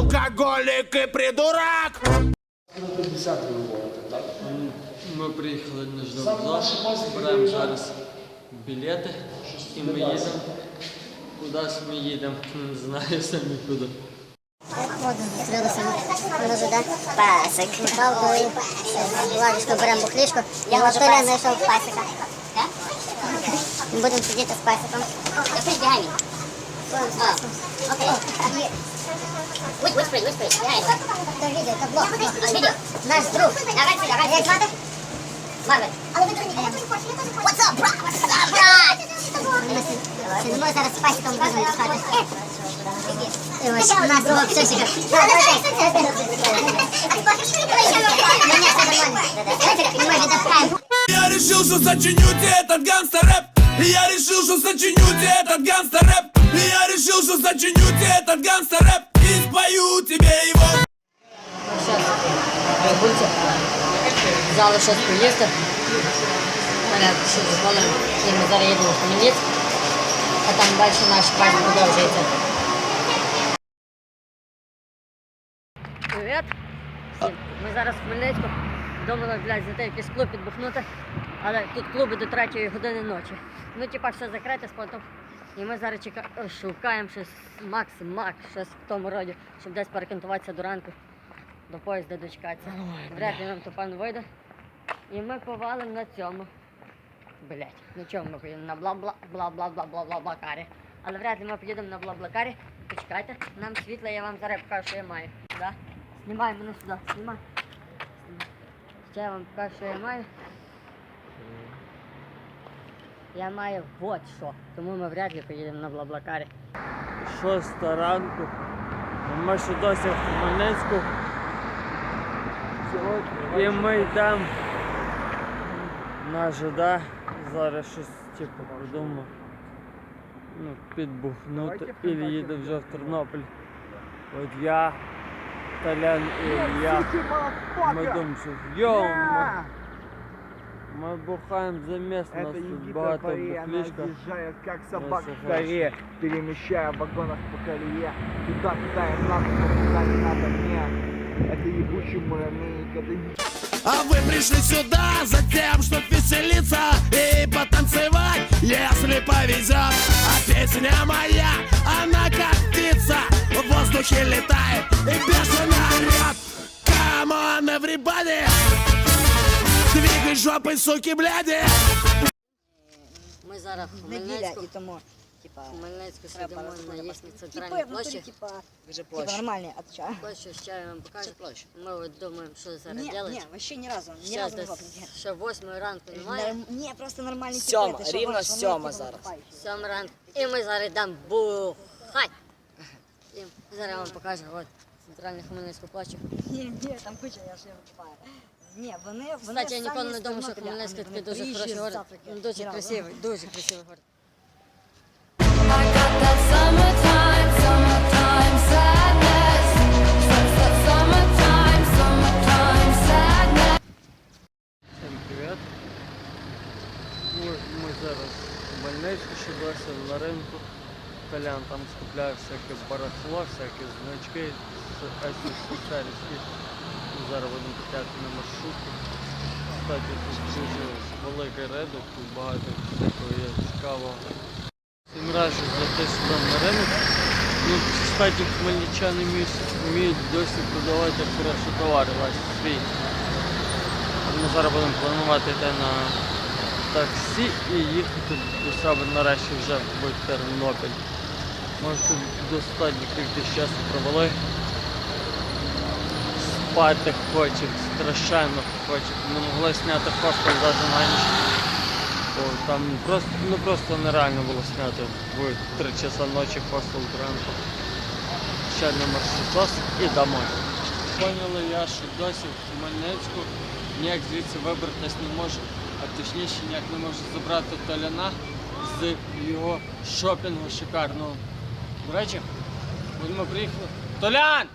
алкоголик и придурок. Ми приїхали на Ждовзор, збираємо зараз білети і ми їдемо. Кудись ми їдемо, не знаю самі куди. От, відкрилося воно вже, да? Песик. Михалкою, ладушко, беремо бухлішку. Я Анатолія знайшов песика. Ми будемо сидіти з песиком. Behind me. Okay. Which, which place? Which place? Behind. Це відео, це блог. On video. Наш друг. Давай, давай. Як звати? Марвин. Але ви дурні, я не хочу, я теж хочу. What's up, bro? What's up, брат? Ми си- сидимо зараз з песиком будемо чекати. І ось у нас другого психіка. Ні, ні, все нормально. Ми віддихаємо. Я решил, что сочиню тебе этот гангстер-рэп Я решил, что сочиню тебе этот гангстер-рэп Я решил, что сочиню тебе этот гангстер-рэп И спою тебе его. Взяли щось поїсти. Мене ще дозволили. І ми зараз їдемо в Хмельницьк. А там далі наш квест продовжується. Привіт! Всім. Ми зараз в Хмельницьку. Думали, блядь, зайти в якийсь клуб підбухнути. Але тут клуби до 3 години ночі. Ну, типа, все закрите спортом. І ми зараз чека... е, шукаємо щось Макс, Мак, щось в тому роді, щоб десь перекантуватися до ранку до поїзда дочекатися. Вряд ли нам то пан вийде. І ми повалимо на цьому. Блять, на чому ми поїдемо? На бла-бла, бла-бла-бла-бла-бла-блакарі. Але вряд ли ми поїдемо на бла-блакарі. Почекайте, нам світло, я вам зараз покажу, що я маю. Да? Знімай мене сюди, знімай. Ще я вам покажу, що я маю. Я маю от що. Тому ми вряд ли поїдемо на бла-блакарі. Шоста ранку. Ми ще досі в Хмельницьку. І ми йдемо на ЖД. Зараз щось типу придумав. Ну, підбухнути. І їде вже в Тернопіль. От я, Толян і Ілля. Ми думаємо, що йоу, ми, ми бухаємо за місто, нас Это тут Египет багато Пари, она бухлішка. съезжает как собака Я в коре, перемещая в вагонах по колее. Туда, туда и надо, туда не надо мне. Это ебучий муравейник, это ебучий А вы пришли сюда за тем, чтобы веселиться и потанцевать, если повезет. А песня моя, она как птица, в воздухе летает и бешено орет. Come on, everybody! Двигай жопой, суки, бляди! Ми зараз в неділя Хмельницьку. і тому, типа, Хмельницьку сидимо на їхній центральній внутрі, площі. типа, Вже типа площа. нормальні, а чого? Площу ще я вам покажу. Ми от думаємо, що зараз Ні, робити. ні, вообще ні разу, ні Ще разу не десь, гопнуті. ще восьмої ранку немає. Норм- Ні, просто нормальні Сьома, типи, ти що рівно гониш, вони, сьома типу, зараз. викупають. Сьомої ранку. І ми зараз йдемо бухать. І зараз я вам покажу от центральну Хмельницьку площу. Ні, ні, там куча, я ще викупаю. Ні, вони, вони Кстати, я самі ніколи не з думав, що Тернополя, Хмельницький а такий дуже приїжджі хороший з город. Африки. Він Дуже красивий, дуже красивий город. I got that summertime, summertime sadness. Summertime, summertime sadness. Всім привіт. Ми, ми зараз в больничку, ще досі на ринку. Толян там скупляє всяке барахло, всякі значки. Ми Зараз будемо купляти на маршрутку. Кстати, тут дуже великий ринок, тут багато всякого є цікавого. Всім раджу зайти сюди на ринок. Ну, кстати, хмельничани вміють, досі продавати хороші товари, весь свій. Ми зараз будемо планувати йти на таксі і їхати до себе нарешті вже в Тернопіль. Може тут достатньо кількість часу провели. Спати хоче, страшенно хоче. Не могли зняти хостел навіть на. Бо там просто, ну просто нереально було зняти. Буде 3 часа ночі хостел зранку. Ще на маршрутос і домой. Поняли я, що досі в Хмельницьку ніяк звідси вибратись не можу, а точніше ніяк не можу забрати Толяна з його шопінгу шикарного. До речі, ми приїхали. Толян!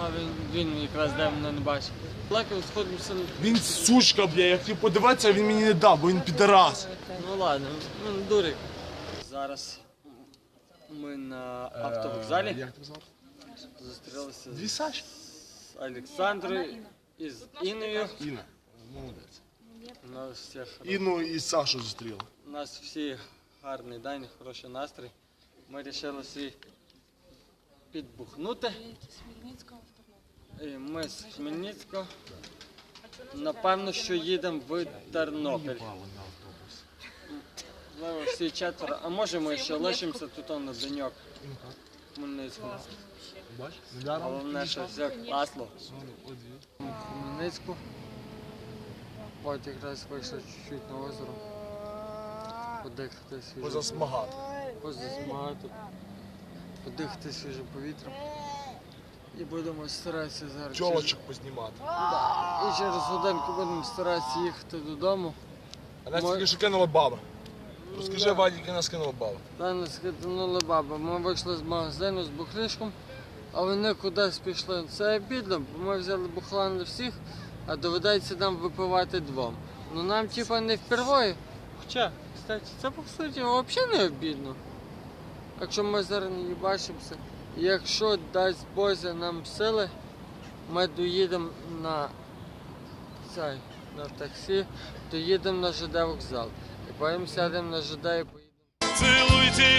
А він, він якраз де мене не бачив. Лаком сходимося. Він сучка, бля, я хотів подивитися, а він мені не дав, бо він підарас. Ну ладно, ну дурик. Зараз ми на автовокзалі. Як тебе звати? Зустрілися Дві з Саші? Олександрою і з Інною. Інна. Молодець. У нас всіх Інну і Сашу зустріли. У нас всі гарний день, хороший настрій. Ми вирішили свій підбухнути. І ми з Хмельницького. Напевно, що їдемо в Тернопіль. Всі четверо. А може ми ще лишимося тут на деньок в Хмельницькому. Головне, що все класно. Хмельницьку. От якраз вийшли чуть-чуть на озеро. Подихати свіжим, Позасмагати. позасмагати, подихати свіжим повітрям. І будемо старатися зараз. Чолочок познімати. І через годинку будемо старатися їхати додому. А нас Мо- тільки що кинула баба. Розкажи, Вадік, яка нас кинула баба. Та нас скинули баба. Ми вийшли з магазину з бухлишком, а вони кудись пішли. Це обідно, бо ми взяли бухла на всіх, а доведеться нам випивати двом. Ну нам типа не впервые. Хоча, кстати, це по суті взагалі не обідно. Якщо ми зараз не бачимося, якщо дасть Боже нам сили, ми доїдемо на цей, на таксі, доїдемо на ЖД вокзал. І потім сядемо на ЖД і поїдемо.